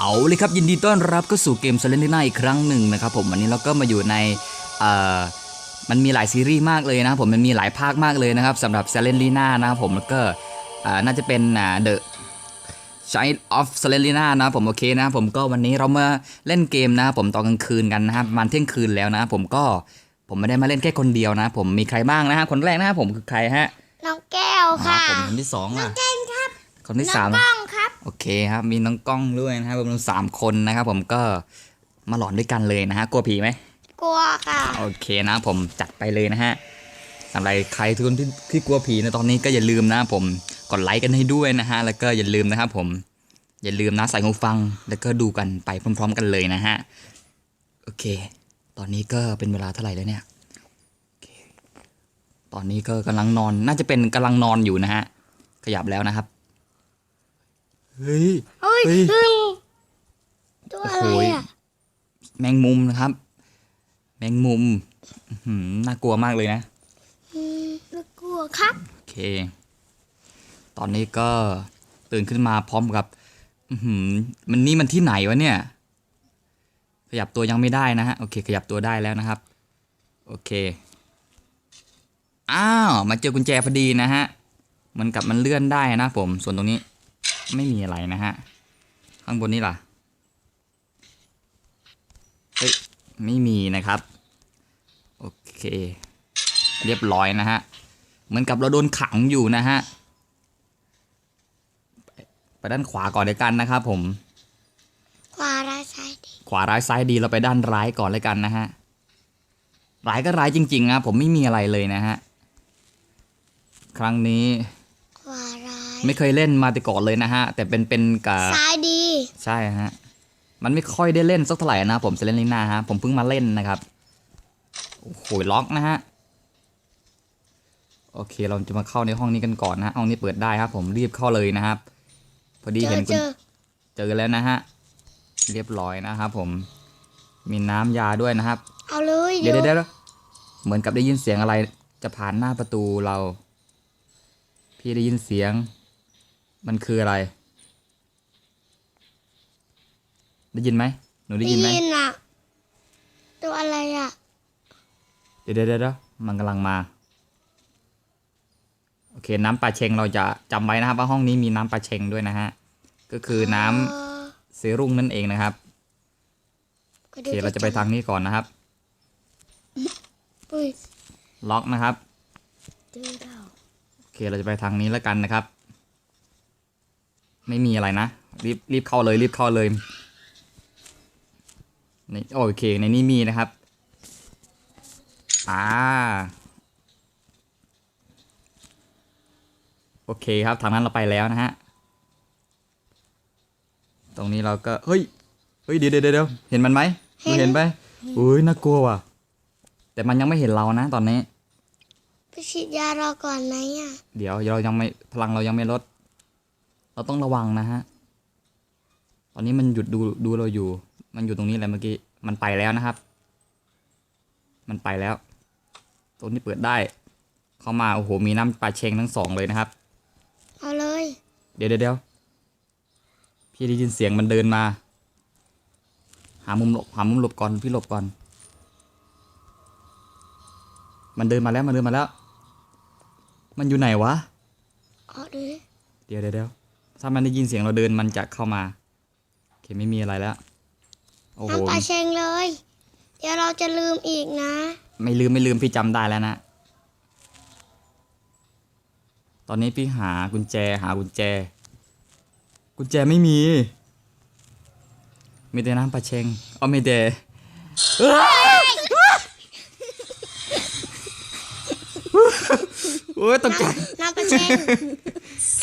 เอาเลยครับยินดีต้อนรับเข้าสู่เกม s ซเลน d น่าอีกครั้งหนึ่งนะครับผมวันนี้เราก็มาอยู่ในเอ่อมันมีหลายซีรีส์มากเลยนะครับผมมันมีหลายภาคมากเลยนะครับสำหรับ s ซเลน d น่านะครับผมแล้วก็อ่าน่าจะเป็นอ่า The Child of s e l e n a นะครับผมโอเคนะครับผมก็วันนี้เรามาเล่นเกมนะครับผมตอนกลางคืนกันนะครับประมาณเที่ยงคืนแล้วนะครับผมก็ผมไม่ได้มาเล่นแค่คนเดียวนะครับผมมีใครบ้างนะฮะคนแรกนะครับผมคือใครฮะน้องแก้วอ๋อค่ะ ผมคนที่สองอะเก่งครับคนที่น้สาองมกล้องครับ โอเคครับ มีน้องกล้องด้วยนะครับรวมสามคนนะครับ ผมก็มาหลอนด้วยกันเลยนะฮะกลัวผีไหมกลัวค่ะ โอเคนะผมจัดไปเลยนะฮะสำหรับใครทุกคนที่ที่กลัวผีในตอนนี้ก็อย่าลืมนะผมกดไลค์กันให้ด้วยนะฮะแล้วก็อย่าลืมนะครับผม อย่าลืมนะใส่หูฟัง แล้วก็ดูกันไปพร้อม ๆ กันเลยนะฮะโอเค ตอนนี้ก็เป็นเวลาเท่าไหร่แล้วเนี่ยโอเคตอนนี้ก็กำลังนอนน่าจะเป็นกำลังนอนอยู่นะฮะขยับแล้วนะครับ เฮ้ย เฮ้ยเฮ้ยพึ่งตัวอะไรโอ้โหอะแมงมุมนะครับ แมงมุมอื้อหือน่ากลัวมากเลยนะ อืมน่ากลัวครับ โอเค ตอนนี้ก็ตื่นขึ้นมาพร้อมกับ อือหือมันนี่มันที่ไหนวะเนี่ย ขยับตัวยังไม่ได้นะฮะ โอเค ขยับตัวได้แล้วนะครับ โอเค อ้าว มาเจอกุญแจพอดีนะฮะ มันกับมันเลื่อนได้นะผม ส่วนตรงนี้ ไม่มีอะไรนะฮะ ข้างบนนี่ล่ะ เฮ้ย ไม่มีนะครับ โอเค เรียบร้อยนะฮะ เหมือนกับเราโดนขังอยู่นะฮะ ไปด้านขวาก่อนเลยกันนะครับผม ขวาร้ายซ้ายดี ขวาร้ายซ้ายดีเราไปด้านร้ายก่อนเลยกันนะฮะ ร้ายก็ร้ายจริงๆนะผมไม่มีอะไรเลยนะฮะ ครั้งนี้ขวาร้าย ไม่เคยเล่นมาแต่ก่อนเลยนะฮะ แต่เป็นเป็นกับซ้ายดี ใช่ฮะ มันไม่ค่อยได้เล่นสักเท่าไหร่นะผมเซเลนลิน่าฮะ ผมเพิ่งมาเล่นนะครับ โอ้โหล็อกนะฮะ โอเคเราจะมาเข้าในห้องนี้กันก่อนนะห้องนี้เปิดได้ครับ ผมรีบเข้าเลยนะครับ พอดีเจอเห็นคุเจณอเจอแล้วนะฮะ เรียบร้อยนะครับผม มีน้ำยาด้วยนะครับ เอาเลยเดี๋ยวโเดี๋ยวเดี๋ยวเหมือนกับได้ยินเสียงอะไรจะผ่านหน้าประตูเรา พี่ได้ยินเสียง มันคืออะไร ได้ยินไหมหนูได้ได้ยินไหมยินอะตัวอะไรอะเดี๋ยวเดี๋ยวเดี๋ยวมันกำลังมา โอเค น้ำปลาเชงเราจะจำไว้นะครับ ว่าห้องนี้มีน้ำปลาเชงด้วยนะฮะ ก็คือน้ำเออเซรุ่งนั่นเองนะครับก็โอดูเคเราจะไปทางนี้ก่อนนะครับอุ้ยล็อกนะครับเจอเราโอเคเราจะไปทางนี้แล้วกันนะครับ ไม่มีอะไรนะ รีบรีบเข้าเลยรีบเข้าเลยนี่โอเคในนี้มีนะครับ อ่า โอเคครับทางนั้นเราไปแล้วนะฮะ ตรงนี้เราก็ เฮ้ย เฮ้ยเดี๋ยวเดี๋ยวเดี๋ยวเห็นมันไหมหนูเห็นไหมอุ้ยน่ากลัวว่ะ แต่มันยังไม่เห็นเรานะตอนนี้ไปฉีดยาเราก่อนไหมอะ เดี๋ยวเรายังไม่พลังเรายังไม่ลด เราต้องระวังนะฮะ ตอนนี้มันหยุดดูดูเราอยู่ มันอยู่ตรงนี้แหละเมื่อกี้ มันไปแล้วนะครับ มันไปแล้ว ตรงนี้เปิดได้ เข้ามาโอ้โห มีน้ำปลาเชงทั้งสองเลยนะครับ เอาเลย เดี๋ยวเดี๋ยวเดี๋ยวพี่ได้ยินเสียงมันเดินมา หามุมหลบหามุมหลบก่อนพี่หลบก่อน มันเดินมาแล้วมันเดินมาแล้ว มันอยู่ไหนวะ เอาเลยเดี๋ยวเดี๋ยวเดี๋ยว ถ้ามันได้ยินเสียงเราเดินมันจะเข้ามาโอเคไม่มีอะไรแล้วโอ้โหน้ำปลาเชงเลย เดี๋ยวเราจะลืมอีกนะ ไม่ลืมไม่ลืมพี่จำได้แล้วนะ ตอนนี้พี่หากุญแจหากุญแจ กุญแจไม่มี มีแต่น้ำปลาเชงเอาไม่แต่โอ้ยตกใจน้ำปลาเชง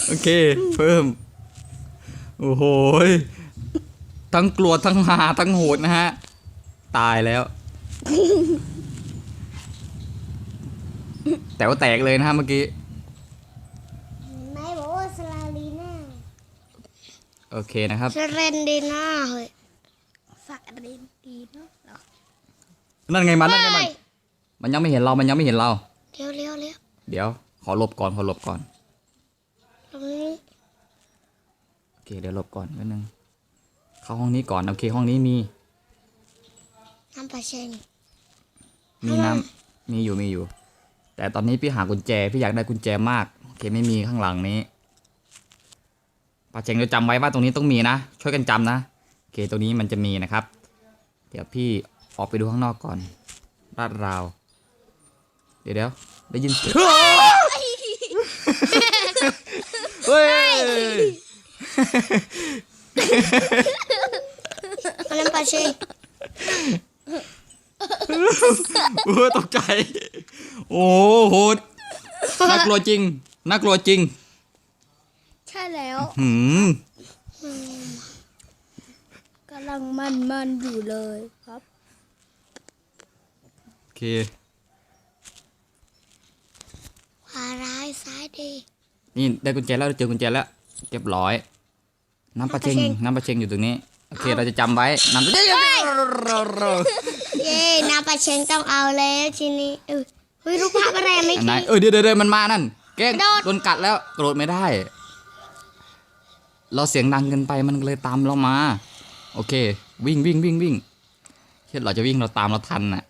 โอเค เพิ่ม โอ้โหยทั้งกลัวทั้งหาทั้งโหดนะฮะ ตายแล้ว แต่ว่าแตกเลยนะฮะเมื่อกี้ไหนบอกว่าสลาลีน่าโอเคนะครับ สเรนดีน่าเฮ้ยสเรนดีน่าเหรอนั่นไงมันนั่นไงมันเฮ้ยมันยังไม่เห็นเรา มันยังไม่เห็นเรา เร็วเร็วเร็วเดี๋ยว ขอหลบก่อน ขอหลบก่อน ตรงนี้โอ เคเดี๋ยวหลบก่อนนิดนึง เข้าห้องนี้ก่อน โอเค ห้องนี้มี น้ำปลาเชงมีน้ำมีอยู่มีอยู่ แต่ตอนนี้พี่หากุญแจ พี่อยากได้กุญแจมาก โอเคไม่มีข้างหลังนี้ป้าเจงจะจำไว้ว่าตรงนี้ต้องมีนะ ช่วยกันจำนะโอเคตรงนี้มันจะมีนะครับ เดี๋ยวพี่ออกไปดูข้างนอกก่อนลาดราว เดี๋ยวเดี๋ยวได้ยินเสียงเฮ้ย เอาน้ำปลาเชงเออตกใจ โอ้โหน่ากลัวจริงน่ากลัวจริง ใช่แล้วหืมกำลังมันมันๆอยู่เลยครับ โอเค ขวาร้ายซ้ายดี นี่ได้กุญแจแล้วเจอกุญแจแล้วเรียบร้อย น้ำปลาเชงน้ำปลาเชงน้ำปลาเชงอยู่ตรงนี้ โอเค เราจะจำไว้ น้ำปลาเชงเย้น้ำปลาเชงต้องเอาแล้วทีนี้เออเฮ้ยรูปภาพอะไรไม่อันไหนใช่เออเดี๋ยวเดี๋ยวเดี๋ยวมันมานั่น แกล้งโดดโดนกัดแล้วโกรธไม่ได้ เราเสียงดังเกินไปมันเลยตามเรามา โอเค วิ่งวิ่งวิ่งวิ่งเช่นเราจะวิ่งเราตามเราทันน่ะ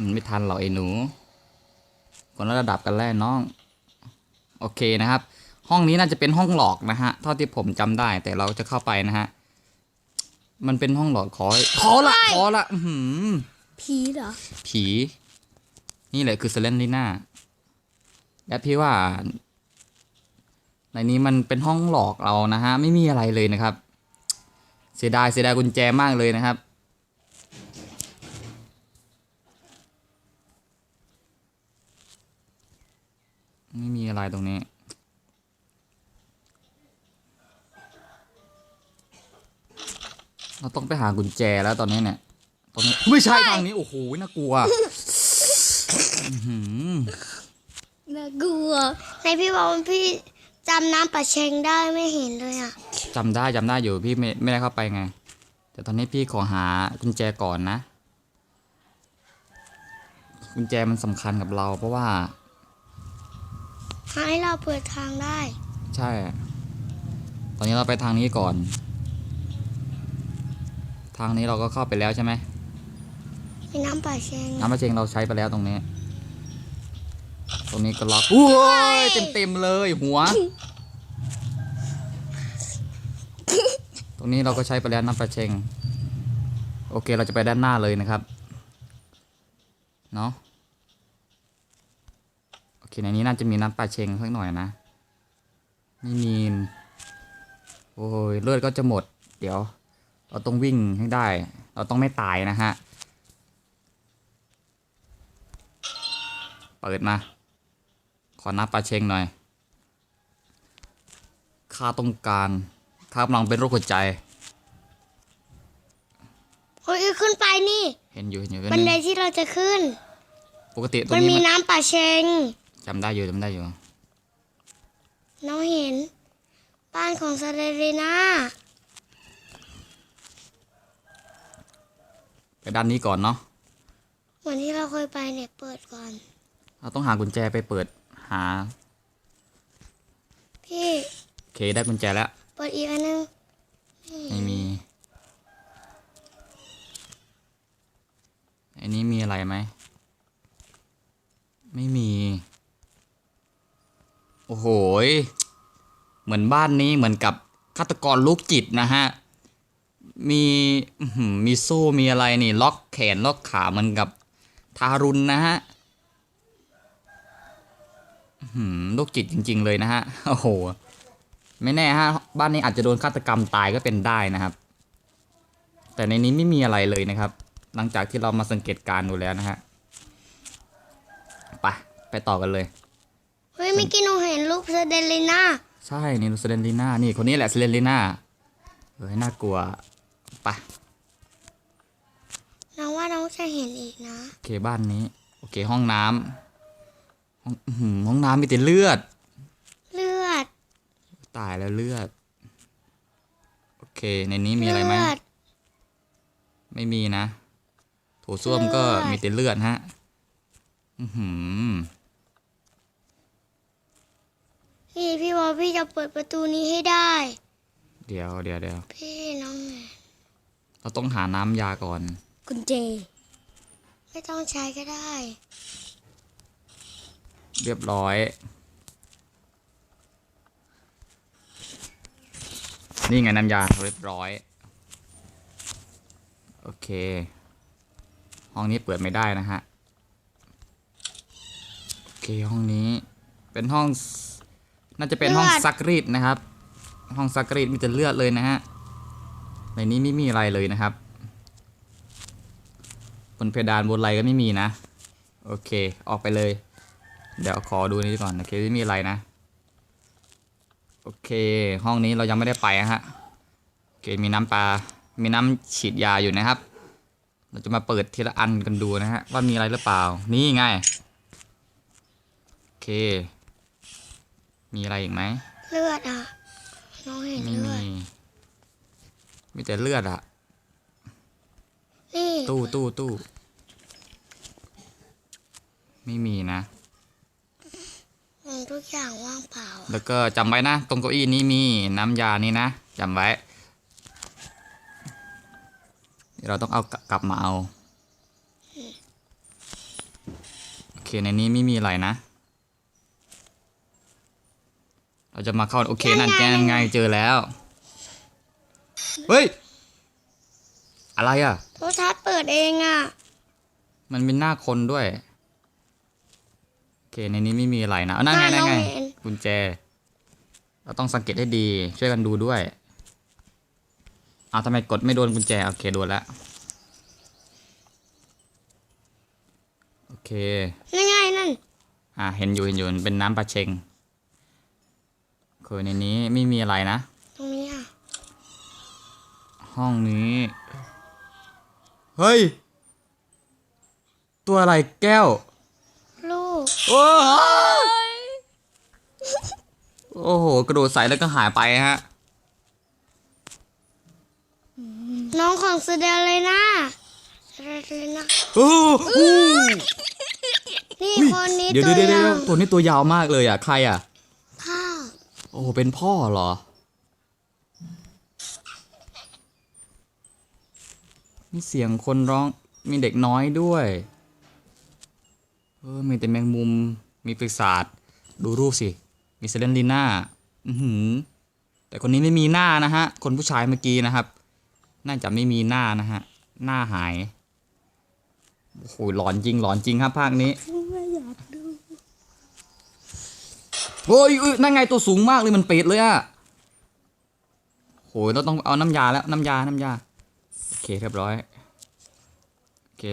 มันไม่ทันเราไอ้หนูคนละระดับกันแล้วน้อง โอเคนะครับ ห้องนี้น่าจะเป็นห้องหลอกนะฮะ เท่าที่ผมจำได้ แต่เราจะเข้าไปนะฮะ มันเป็นห้องหลอกขอ ขอละขอละอื้อหือผีเหรอ ผี นี่แหละคือเซเลนลิน่า และพี่ว่า ในนี้มันเป็นห้องหลอกเรานะฮะ ไม่มีอะไรเลยนะครับ เสียดายเสียดายกุญแจมากเลยนะครับไม่มีอะไรตรงนี้ เราต้องไปหากุญแจแล้วตอนนี้เนี่ย ตอนนี้ไม่ใช่ทางนี้ โอ้โห น่ากลัวอื้อหือน่ากลัวในพี่บอกว่าพี่จำน้ำปลาเชงได้ไม่เห็นเลยอะ จำได้จำได้อยู่พี่ไม่ไม่ได้เข้าไปไง แต่ตอนนี้พี่ขอหากุญแจก่อนนะ กุญแจมันสำคัญกับเรา เพราะว่า ให้เราเปิดทางได้ ใช่ ตอนนี้เราไปทางนี้ก่อน ทางนี้เราก็เข้าไปแล้วใช่ไหมมีน้ำปลาเชงน้ำมะเชงเราใช้ไปแล้วตรงนี้ ตรงนี้ก็ล็อกอุ้ยเต็มเต็มๆเลยหัว ตรงนี้เราก็ใช้ไปแล้วน้ำปลาเชงโอเคเราจะไปด้านหน้าเลยนะครับเนาะโอเคในนี้น่าจะมีน้ำปลาเชงสักหน่อยนะไม่มีโอ้ยเลือดก็จะหมด เดี๋ยว เราต้องวิ่งให้ได้ เราต้องไม่ตายนะฮะ เปิดมา ขอนับปลาเชงหน่อยข้าต้องการข้ากำลังเป็นโรคหัวใจ เฮ้ยขึ้นไปนี่ เห็นอยู่เห็นอยู่บันไดที่เราจะขึ้น ปกติตรงมันมีนี้มันน้ำปลาเชงจำได้อยู่จำได้อยู่ น้องเห็น บ้านของซาเรรีนา ไปด้านนี้ก่อนเนาะเหมือนที่เราเคยไปเนี่ยเปิดก่อน เราต้องหากุญแจไปเปิดหาพี่โอเคได้กุญแจแล้ว เปิดอีกอันนึงไม่มีอันนี้มีอะไรไหม ไม่มี โอ้โหยเหมือนบ้านนี้เหมือนกับฆาตกรลูกจิตนะฮะ มีอื้อหือมีโซ่มีอะไรนี่ล็อกแขนล็อกขาเหมือนกับทารุณนะฮะอื้อหือลูกจิตจริง ๆ เลยนะฮะ โอ้โห ไม่แน่ฮะ บ้านนี้อาจจะโดนฆาตกรรมตายก็เป็นได้นะครับ แต่ในนี้ไม่มีอะไรเลยนะครับ หลังจากที่เรามาสังเกตการณ์ดูแล้วนะฮะ ไป ไปต่อกันเลย เฮ้ยเมื่อกี้หนูเห็นรูปซาเรรีนาใช่ นี่ลูเซเลนลีน่า นี่คนนี้แหละเซเลนลีน่าเฮ้ยน่ากลัว ไปน้องว่าน้องจะเห็นอีกนะโอเคบ้านนี้ โอเคห้องน้ำห้องอื้อหือห้องน้ำมีแต่เลือด เลือดตายแล้วเลือด โอเค ในนี้มีอะไรไหม เลือดไม่มีนะ โถส้วมก็เลือด มีแต่เลือดฮะ อือหือ พี่พี่บอกพี่จะเปิดประตูนี้ให้ได้ เดี๋ยวเดี๋ยวเดี๋ยวพี่น้อง เราต้องหาน้ำยาก่อน กุญแจ ไม่ต้องใช้ก็ได้ เรียบร้อย นี่ไงน้ำยาเรียบร้อย โอเค ห้องนี้เปิดไม่ได้นะฮะ โอเคห้องนี้เป็นห้องสน่าจะเป็นห้องเลือด ซักรีดนะครับ ห้องซักรีดมีแต่เลือดเลยนะฮะ ในนี้ไม่มีอะไรเลยนะครับ บนเพดานบนอะไรก็ไม่มีนะ โอเค ออกไปเลย เดี๋ยวขอดูนี้ก่อนโอเคไม่มีอะไรนะ โอเค ห้องนี้เรายังไม่ได้ไปนะฮะโอเคมีน้ำปลา มีน้ำฉีดยาอยู่นะครับ เราจะมาเปิดทีละอันกันดูนะฮะว่ามีอะไรหรือเปล่า นี่ไงโอเค มีอะไรอีกไหม เลือดอะน้องเห็นไม่เลือมี ด มีแต่เลือดอะนี่ตู้ตู้ตู้ไม่มีนะมองทุกอย่างว่างเปล่า แล้วก็จำไว้นะ ตรงเก้าอี้นี้มีน้ำยานี้นะจำไว้เดี๋ยวเราต้องเอากลับกลับมาเอา โอเคในนี้ไม่มีอะไรนะ เราจะมาเข้า โอเคนั่นแกไงเจอแล้ว เฮ้ย อะไรอะรถทัศน์เปิดเองอะ มันเป็นหน้าคนด้วย โอเค ในนี้ไม่มีอะไรนะเอานั่นไงอ่านั่นไงน้องเห็นกุญแจ เราต้องสังเกตให้ดี ช่วยกันดูด้วย เอาทำไมกดไม่โดนกุญแจ โอเคโดนแล้วโอเคนั่นไงนั่น อ่า เห็นอยู่เห็นอยู่มันเป็นน้ำปลาเชงโอเคในนี้ไม่มีอะไรนะตรงนี้อะ ห้องนี้ เฮ้ย ตัวอะไรแก้ว ลูก โอ้ยโอ้โห กระโดดใส่แล้วก็หายไปฮะ น้องของเสเดลเลยนะเสเดลเลยนะ โอ้โหนี่คนนี้เดี๋ยวตัเดี๋ยววเดี๋ยยาววตัวนี้ตัวยาวมากเลยอะ ใครอะ ข้าว โอ้โหเป็นพ่อเหรอ มีเสียงคนร้องมีเด็กน้อยด้วยเออมีแต่แมงมุมมีปีศาจดูรูปสิ มีเซเลนลีน่าอือหือ แต่คนนี้ไม่มีหน้านะฮะ คนผู้ชายเมื่อกี้นะครับ น่าจะไม่มีหน้านะฮะ หน้าหายโอ้โหหลอนจริงหลอนจริงครับภาคนี้ไม่อยากดูโอ้ยยนั่นไงตัวสูงมากเลยมันเป็ดเลยอะโหเราต้องเอาน้ำยาแล้วน้ำยาน้ำยา เคเรียบร้อย โอเค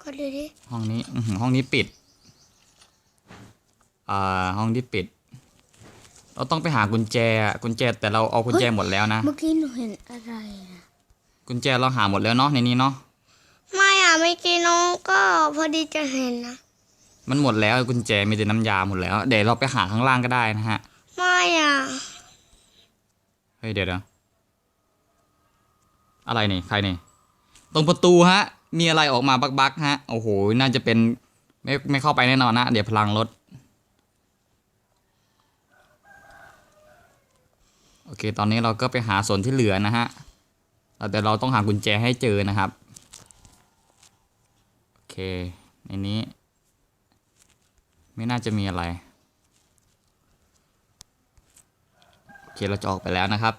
ก็ดูดิห้องนี้อื้อหือห้องนี้ปิด อ่า ห้องที่ปิด เราต้องไปหากุญแจอะกุญแจแต่เราเอากุญแจหมดแล้วนะ เมื่อกี้หนูเห็นอะไรนะกุญแจเราหาหมดแล้วเนาะในนี้เนาะ ไม่อะเมื่อกี้น้องก็พอดีจะเห็นนะ มันหมดแล้วกุญแจมีแต่น้ำยาหมดแล้ว เดี๋ยวเราไปหาข้างล่างก็ได้นะฮะ ไม่อะ เฮ้ยเดี๋ยวเดี๋ยว อะไรเนี่ยใครเนี่ยตรงประตูฮะ มีอะไรออกมาบักบักๆฮะ โอ้โห น่าจะเป็นไม่ไม่เข้าไปแน่นอนนะ เดี๋ยวพลังลด โอเค ตอนนี้เราก็ไปหาส่วนที่เหลือนะฮะ แต่เราต้องหากุญแจให้เจอนะครับ โอเค ในนี้ ไม่น่าจะมีอะไร โอเค เราจะออกไปแล้วนะครับ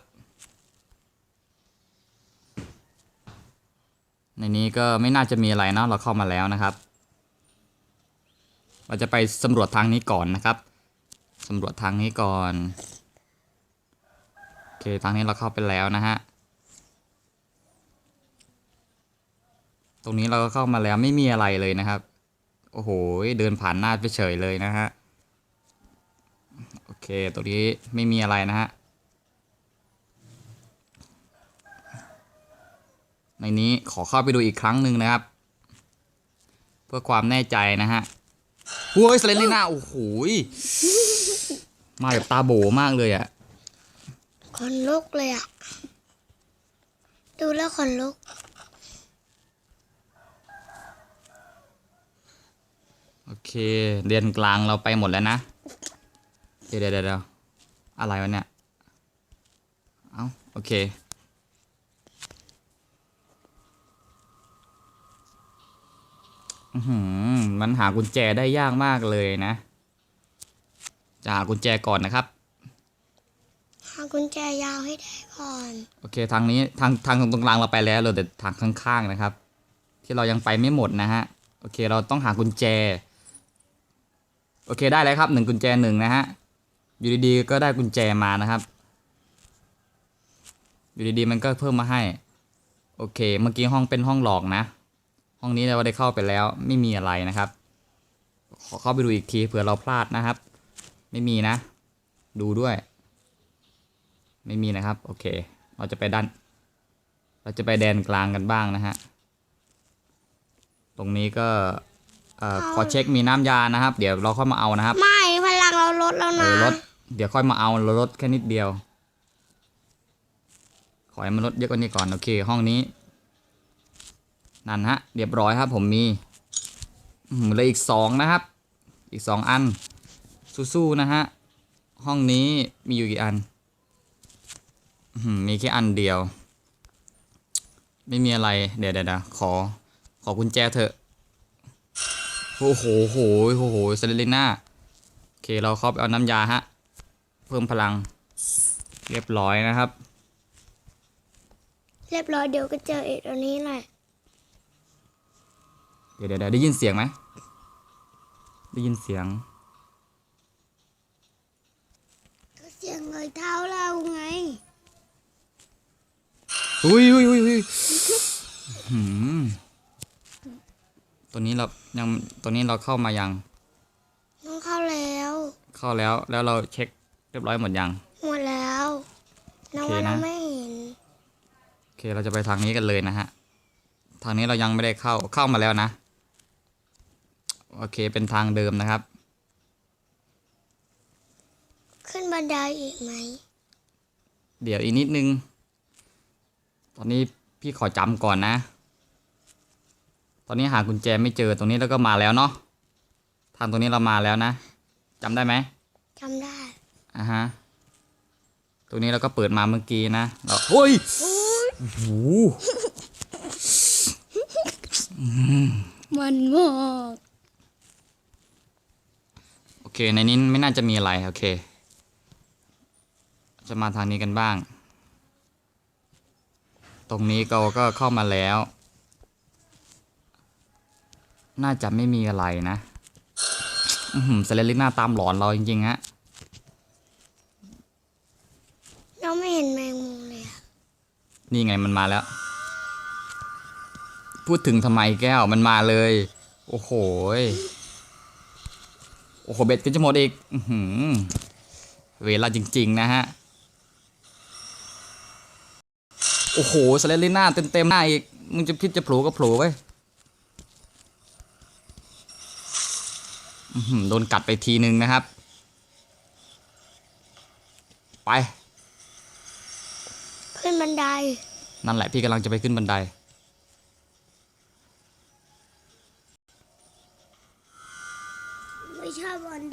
ในนี้ก็ไม่น่าจะมีอะไรเนอะเราเข้ามาแล้วนะครับ เราจะไปสำรวจทางนี้ก่อนนะครับสำรวจทางนี้ก่อนโอเคทางนี้เราเข้าไปแล้วนะฮะตรงนี้เราก็เข้ามาแล้วไม่มีอะไรเลยนะครับ โอ้โหเดินผ่านหน้าไปเฉยเลยนะฮะโอเคตรงนี้ไม่มีอะไรนะฮะ ในนี้ขอเข้าไปดูอีกครั้งหนึ่งนะครับ เพื่อความแน่ใจนะฮะโอ้ยสเลนลีน่าโอ้โหยมาแบบตาโบมากเลยอะคนลุกเลยอะดูแล้วคนลุก โอเคเรียนกลางเราไปหมดแล้วนะ เดี๋ยวเดี๋ยวเดี๋ยวอะไรวะเนี่ย เอาโอเค อือหือ มันหากุญแจได้ยากมากเลยนะ จะหากุญแจก่อนนะครับ หากุญแจยาวให้ได้ก่อน โอเคทางนี้ทางทางตรงกลางเราไปแล้วเหลยแต่ทางข้างๆนะครับ ที่เรายังไปไม่หมดนะฮะ โอเคเราต้องหากุญแจ โอเคได้แล้วครับหนึ่งกุญแจหนึ่งนะฮะ อยู่ดีๆก็ได้กุญแจมานะครับ อยู่ดีๆมันก็เพิ่มมาให้ โอเค เมื่อกี้ห้องเป็นห้องหลอกนะ ห้องนี้เราได้เข้าไปแล้วไม่มีอะไรนะครับขอเข้าไปดูอีกทีเผื่อเราพลาดนะครับ ไม่มีนะ ดูด้วย ไม่มีนะครับ โอเค เราจะไปด้าน เราจะไปแดนกลางกันบ้างนะฮะตรงนี้ก็เอ่อขอเช็คมีน้ำยานะครับ เดี๋ยวเราค่อยมาเอานะครับ ไม่พลังเราลดแล้วเอนะอลดเดี๋ยวค่อยมาเอาเราลดแค่นิดเดียว ขอให้มันลดเยอะกว่านี้ก่อนโอเค ห้องนี้ นั่นฮะเรียบร้อยครับผมมีเหลืออีกสองนะครับ อีกสองอันสู้ๆนะฮะห้องนี้มีอยู่กี่อันมีแค่อันเดียว ไม่มีอะไรเดี๋ยวเดี๋ยวขอ ขอกุญแจเถอะโอ้โหโหโอ้โหเซเลริน่าโอเคเราเข้าไปเอาน้ำยาฮะเพิ่มพลัง เรียบร้อยนะครับ เรียบร้อยเดี๋ยวก็เจอเอกตัวนี้แหละ เดี๋ยวเดี๋ยวเดี๋ยวได้ยินเสียงไหม ได้ยินเสียง ก็เสียงเลยเท้าเราไง อุ้ยอุ้ยอุ้ยอุ้ยหืมตัวนี้เรายังตัวนี้เราเข้ามายังน้องเข้าแล้ว เข้าแล้วแล้วเราเช็คเรียบร้อยหมดยัง หมดแล้วน้องโอเคว่านะเราไม่เห็นโอเคเราจะไปทางนี้กันเลยนะฮะ ทางนี้เรายังไม่ได้เข้าเข้ามาแล้วนะ โอเคเป็นทางเดิมนะครับ ขึ้นบันไดอีกไหม เดี๋ยวอีกนิดนึง ตอนนี้พี่ขอจำก่อนนะ ตอนนี้หากุญแจไม่เจอตรงนี้แล้วก็มาแล้วเนาะทางตรงนี้เรามาแล้วนะจำได้ไหมจำได้อ่าฮะตรงนี้เราก็เปิดมาเมื่อกี้นะเราเฮ้ยโอ้โหมันมากโอ เคในนี้ไม่น่าจะมีอะไรโอเค จะมาทางนี้กันบ้าง ตรงนี้เราก็เข้ามาแล้ว น่าจะไม่มีอะไรนะอือหือเซเลลิน่าตามหลอนเราจริงๆฮะเราไม่เห็นแมงมุมเลยอะนี่ไงมันมาแล้ว พูดถึงทำไมแก้วมันมาเลย โอ้โหย โอ้โหเบ็ดก็จะหมดอีกอื้อหือเวลาจริง ๆ นะฮะ โอ้โหสเลลิน่าเต็มๆหน้าอีก มึงจะพิดจะโผล่ก็โผล่ไว้ยอื้อหือโดนกัดไปทีนึงนะครับ ไป ขึ้นบันได นั่นแหละพี่กำลังจะไปขึ้นบันได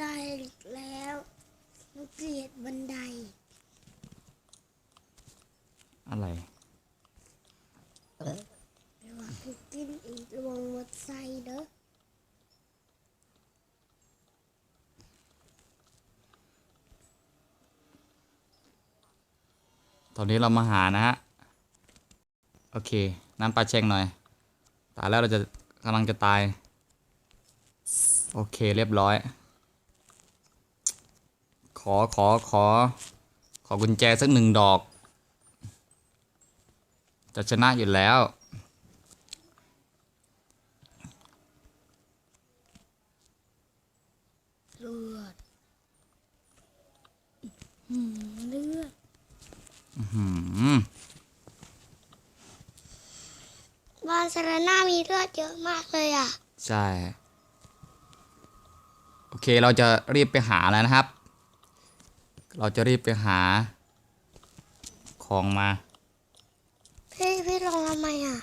ชอบบันไดแล้วหนูเกลียดบันได อะไร ระวังถูกกินอีกระวังมดไซเด้อตอนนี้เรามาหานะฮะ โอเค น้ำปลาเช็งหน่อย ตายแล้วเราจะกำลังจะตาย โอเคเรียบร้อยข อขอขอ ขอกุญแจสักหนึ่งดอก จะชนะอยู่แล้ว เลือดหืมเลือดหืมบ้านเซเลน่ามีเลือดเยอะมากเลยอะ ใช่ โอเคเราจะรีบไปหาแล้วนะครับ เราจะรีบไปหา ของมา พี่พี่ลงทำไมอะ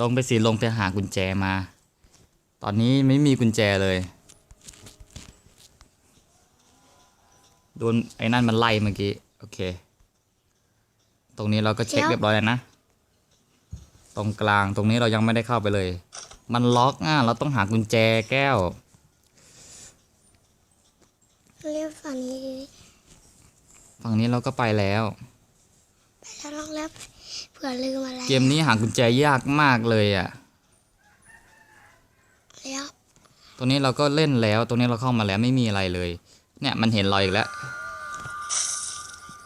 ลงไปสิลงไปหากุญแจมา ตอนนี้ไม่มีกุญแจเลย โดนไอ้นั่นมันไล่เมื่อกี้ โอเค ตรงนี้เราก็เช็คเรียบร้อยแล้วนะ ตรงกลางตรงนี้เรายังไม่ได้เข้าไปเลย มันล็อกอะเราต้องหากุญแจแก้ว เรียกฝั่งนี้ดิ ฝั่งนี้เราก็ไปแล้วไปแล้วลองแล้วเผื่อลืมอะไรเกมนี้หากุญแจยากมากเลยอะแล้วตรงนี้เราก็เล่นแล้ว ตรงนี้เราเข้ามาแล้วไม่มีอะไรเลย เนี่ยมันเห็นเราอีกแล้ว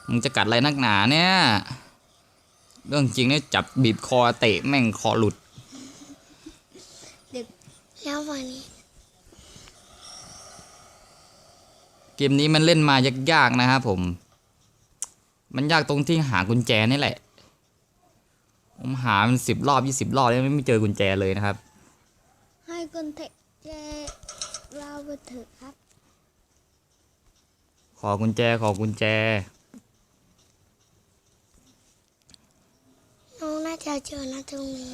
มึงจะกัดอะไรนักหนาเนี่ย เรื่องจริงเนี่ยจับบีบคอเตะแม่งคอหลุดแล้วฝั่งนี้ เกมนี้มันเล่นมายากๆนะครับผม มันยากตรงที่หากุญแจนี่แหละ ผมหามันสิบรอบยี่สิบรอบแล้วไม่เจอกุญแจเลยนะครับ ให้กุญแจเราไปเถอะครับ ขอกุญแจขอกุญแจน้องน่าจะเจอนะตรงนี้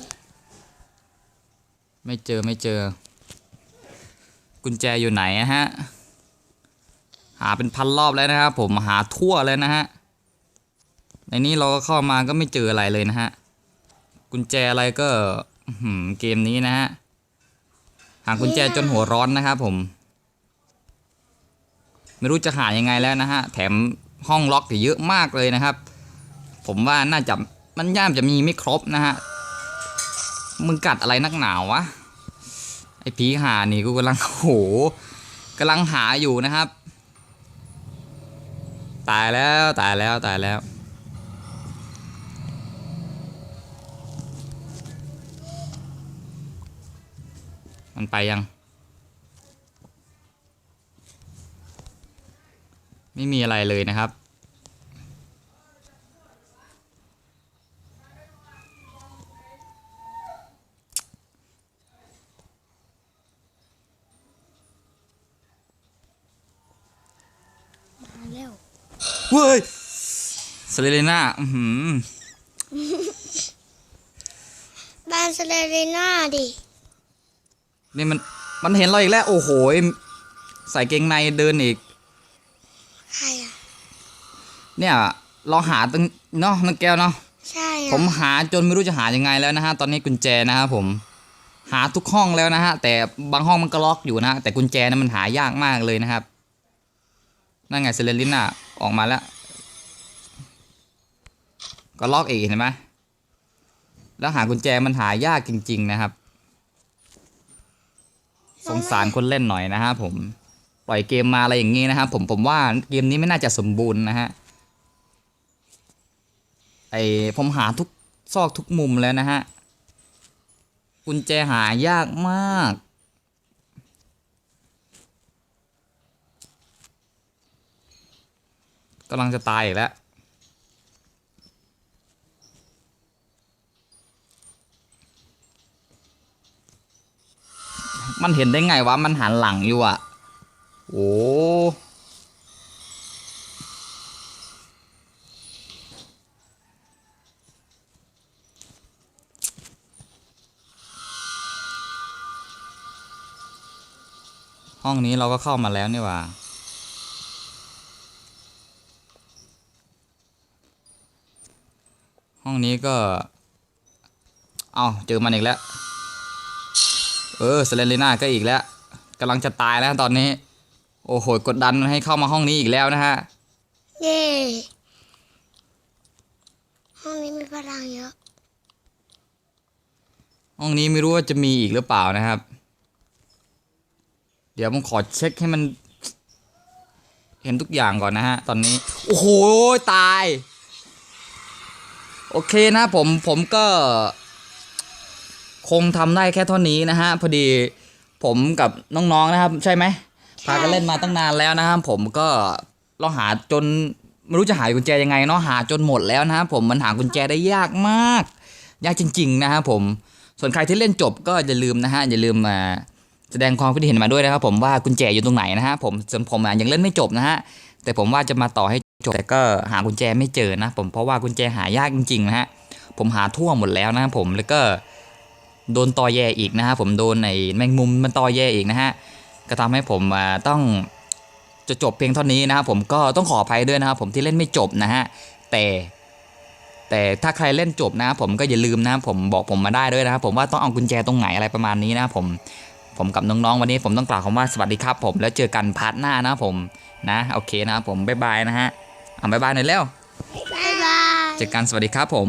ไม่เจอไม่เจอ กุญแจอยู่ไหนอะฮะ หาเป็นพันรอบแล้วนะครับผมหาทั่วแล้วนะฮะ ในนี้เราก็เข้ามาก็ไม่เจออะไรเลยนะฮะ กุญแจอะไรก็เกมนี้นะฮะ หากุญแจจนหัวร้อนนะครับผม ไม่รู้จะหายังไงแล้วนะฮะ แถมห้องล็อกเยอะมากเลยนะครับ ผมว่าน่าจะมันย่ามจะมีไม่ครบนะฮะ มึงกัดอะไรนักหนาวะ ไอ้ผีหานี่กูกำลังโหกำลังหาอยู่นะครับ ตายแล้วตายแล้วตายแล้ว มันไปยัง ไม่มีอะไรเลยนะครับมาแล้วเว้ยสเลเลน่าอือหือบ้านสเลเรน่าดิ นี่มันมันเห็นเราอีกแล้ว โอ้โหยใส่เกงในเดินอีกใครอะเนี่ยเราหาตั้งเนาะน้องแก้วเนาะใช่อะผมหาจนไม่รู้จะหายังไงแล้วนะฮะ ตอนนี้กุญแจนะครับผมหาทุกห้องแล้วนะฮะ แต่บางห้องมันก็ล็อกอยู่นะฮะแต่กุญแจนะมันหายากมากเลยนะครับนั่นไงเซเลลิน่าออกมาแล้ว ก็ล็อกอีกเห็นไหมแล้วหากุญแจมันหายากจริง ๆ นะครับ สงสารคนเล่นหน่อยนะฮะผมปล่อยเกมมาอะไรอย่างงี้นะครับผมผมว่าเกมนี้ไม่น่าจะสมบูรณ์นะฮะไอผมหาทุกซอกทุกมุมแล้วนะฮะกุญแจหายากมาก กำลังจะตายอีกแล้ว มันเห็นได้ไงวะ มันหันหลังอยู่อะโอ้ห้องนี้เราก็เข้ามาแล้วนี่ว่าห้องนี้ก็ เอาเจอมันอีกแล้ว เออเซเลนลีน่าก็อีกแล้วกำลังจะตายแล้วตอนนี้ โอ้โหกดดันให้เข้ามาห้องนี้อีกแล้วนะฮะเย่ห้องนี้มีพลังเยอะ ห้องนี้ไม่รู้ว่าจะมีอีกหรือเปล่านะครับ เดี๋ยวผมขอเช็คให้มัน เห็นทุกอย่างก่อนนะฮะ ตอนนี้ โอ้โห ตาย โอเคนะผมผมก็ คงทำได้แค่เท่านี้นะฮะพอดีผมกับน้องๆนะครับ ใช่ไหมพากันเล่นมาตั้งนานแล้วนะครับผมก็เราหาจนไม่รู้จะหากุญแจยังไงเนาะหาจนหมดแล้วนะครับผมมันหากุญแจได้ยากมาก ยากจริง ๆ นะครับผมส่วนใครที่เล่นจบก็อย่าลืมนะฮะอย่าลืมมาแสดงความคิดเห็นมาด้วยนะครับผมว่ากุญแจอยู่ตรงไหนนะฮะผมส่วนผมอะยังเล่นไม่จบนะฮะแต่ผมว่าจะมาต่อให้จบแต่ก็หากุญแจไม่เจอนะผมเพราะว่ากุญแจหายากจริงๆนะฮะผมหาทั่วหมดแล้วนะครับผมแล้วก็ โดนตอแยอีกนะฮะผมโดนไอ้แมงมุมมันตอแยอีกนะฮะก็ทำให้ผมอ่าต้องจะจบเพียงเท่านี้นะครับผมก็ต้องขออภัยด้วยนะครับผมที่เล่นไม่จบนะฮะแต่แต่ถ้าใครเล่นจบนะครับผมก็อย่าลืมนะครับผมบอกผมมาได้ด้วยนะครับผมว่าต้องเอากุญแจตรงไหนอะไรประมาณนี้นะครับผมผมกับน้องๆวันนี้ผมต้องกล่าวคำว่าสวัสดีครับผมแล้วเจอกันพาร์ทหน้านะครับผมนะโอเคนะครับผมบ๊ายบายนะฮะเอาบ๊ายบายหน่อยเร็วบ๊ายบายเจอกันสวัสดีครับผม